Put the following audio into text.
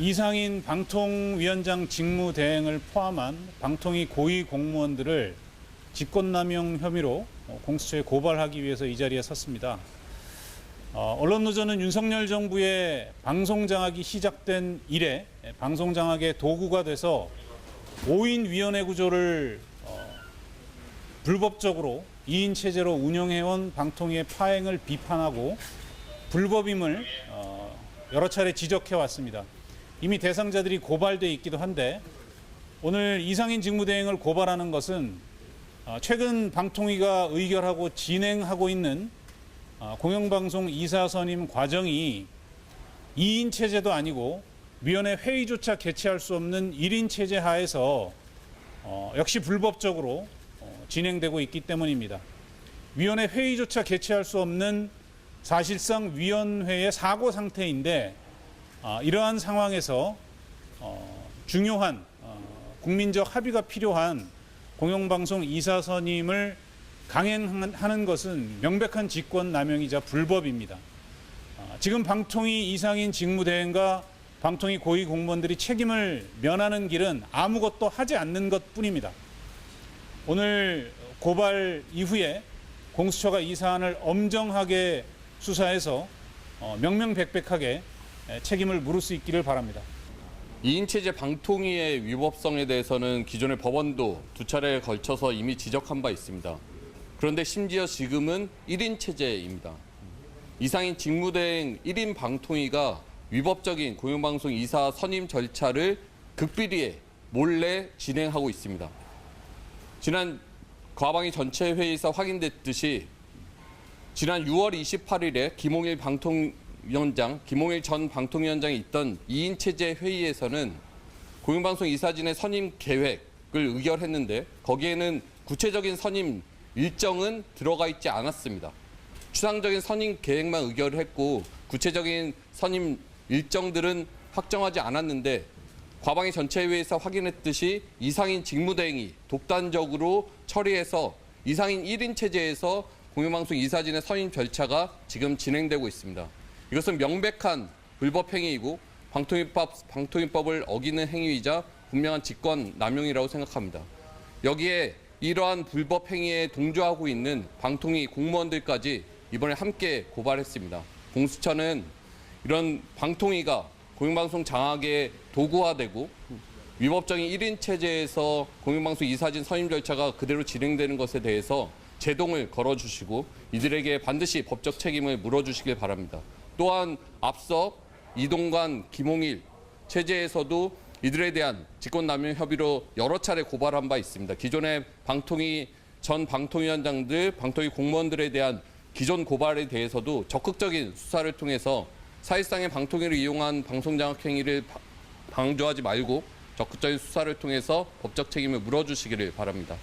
이상인 방통위원장 직무 대행을 포함한 방통위 고위 공무원들을 직권남용 혐의로 어, 공수처에 고발하기 위해서 이 자리에 섰습니다. 어, 언론노조는 윤석열 정부의 방송장악이 시작된 이래 방송장악의 도구가 돼서 5인 위원회 구조를 어, 불법적으로 2인 체제로 운영해온 방통위의 파행을 비판하고 불법임을 어, 여러 차례 지적해 왔습니다. 이미 대상자들이 고발돼 있기도 한데 오늘 이상인 직무대행을 고발하는 것은 어, 최근 방통위가 의결하고 진행하고 있는 어, 공영방송 이사 선임 과정이 2인 체제도 아니고 위원회 회의조차 개최할 수 없는 1인 체제 하에서 어, 역시 불법적으로 어, 진행되고 있기 때문입니다. 위원회 회의조차 개최할 수 없는 사실상 위원회의 사고 상태인데 아, 이러한 상황에서 어, 중요한 어, 국민적 합의가 필요한 공영방송 이사 선임을 강행하는 것은 명백한 직권 남용이자 불법입니다. 아, 지금 방통위 이상인 직무대행과 방통위 고위 공무원들이 책임을 면하는 길은 아무것도 하지 않는 것뿐입니다. 오늘 고발 이후에 공수처가 이 사안을 엄정하게 수사해서 어, 명명백백하게 에, 책임을 물을 수 있기를 바랍니다. 2인 체제 방통위의 위법성에 대해서는 기존의 법원도 두 차례에 걸쳐서 이미 지적한 바 있습니다. 그런데 심지어 지금은 1인 체제입니다. 이상인 직무대행 1인 방통위가 위법적인 공영방송 이사 선임 절차를 극비리에 몰래 진행하고 있습니다. 지난 과방위 전체 회의에서 확인됐듯이 지난 6월 28일에 김홍일 방통 위원장, 김홍일 전 방통위원장이 있던 2인 체제 회의에서는 공영방송 이사진의 선임 계획을 의결했는데 거기에는 구체적인 선임 일정은 들어가 있지 않았습니다. 추상적인 선임 계획만 의결했고 구체적인 선임 일정들은 확정하지 않았는데 과방위 전체 회의에서 확인했듯이 이상인 직무대행이 독단적으로 처리해서 이상인 1인 체제에서 공영방송 이사진의 선임 절차가 지금 진행되고 있습니다. 이것은 명백한 불법 행위이고 방통위법, 방통위법을 어기는 행위이자 분명한 직권 남용이라고 생각합니다. 여기에 이러한 불법 행위에 동조하고 있는 방통위 공무원들까지 이번에 함께 고발했습니다. 공수처는 이런 방통위가 공영방송 장악의 도구화되고 위법적인 1인 체제에서 공영방송 이사진 선임 절차가 그대로 진행되는 것에 대해서 제동을 걸어주시고 이들에게 반드시 법적 책임을 물어주시길 바랍니다. 또한 앞서 이동관, 김홍일 체제에서도 이들에 대한 직권남용 협의로 여러 차례 고발한 바 있습니다. 기존의 방통위 전 방통위원장들, 방통위 공무원들에 대한 기존 고발에 대해서도 적극적인 수사를 통해서 사실상의 방통위를 이용한 방송장악 행위를 바- 방조하지 말고 적극적인 수사를 통해서 법적 책임을 물어주시기를 바랍니다.